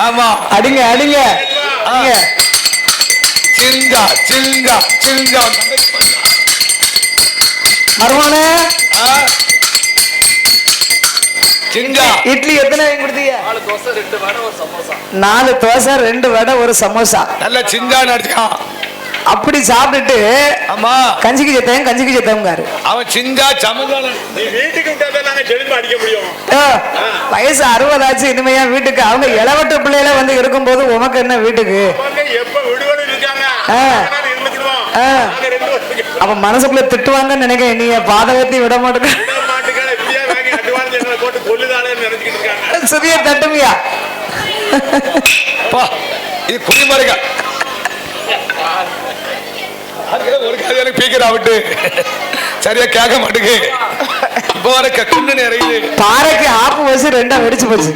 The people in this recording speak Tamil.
ஆமா. அடிங்க அடிங்க. அடிங்க. சிங்கா சிங்கா சிங்கா. மருமகனே ஆ. சிங்கா. இட்லி எத்தனை வாங்கி கொடுத்தீங்க? நாலு தோசை ரெண்டு வடை ஒரு சமோசா. நாலு தோசை ரெண்டு வடை ஒரு சமோசா. நல்ல சிங்கா நடிச்சான் அப்படி சாப்பிட்டுட்டு ஆமா. கஞ்சிக்கு சத்தம் கஞ்சிக்கு சத்தம்காரு அவன் சிங்கா நீ வீட்டுக்கு அடிக்க முடியும். ஏ, வயசு அறுபதாச்சு இனிமையா வீட்டுக்கு. அவங்க இளவட்ட பிள்ளையில வந்து இருக்கும்போது உமக்கு என்ன வீட்டுக்கு? எப்ப இருக்காங்க? அப்ப மனசுக்குள்ள திட்டுவாங்கன்னு நினைக்கிறேன். நீங்க பாதகத்தை விட மாட்டேங்க சிறிய தட்டுமையா? இது அதுக்கு ஒரு கதை எனக்கு பீக்கர் விட்டு. சரியா கேட்க மாட்டேங்கு இப்போ வர கண்ணு நிறையுது. பாறைக்கு ஆப்பு வச்சு ரெண்டா வெடிச்சு போச்சு.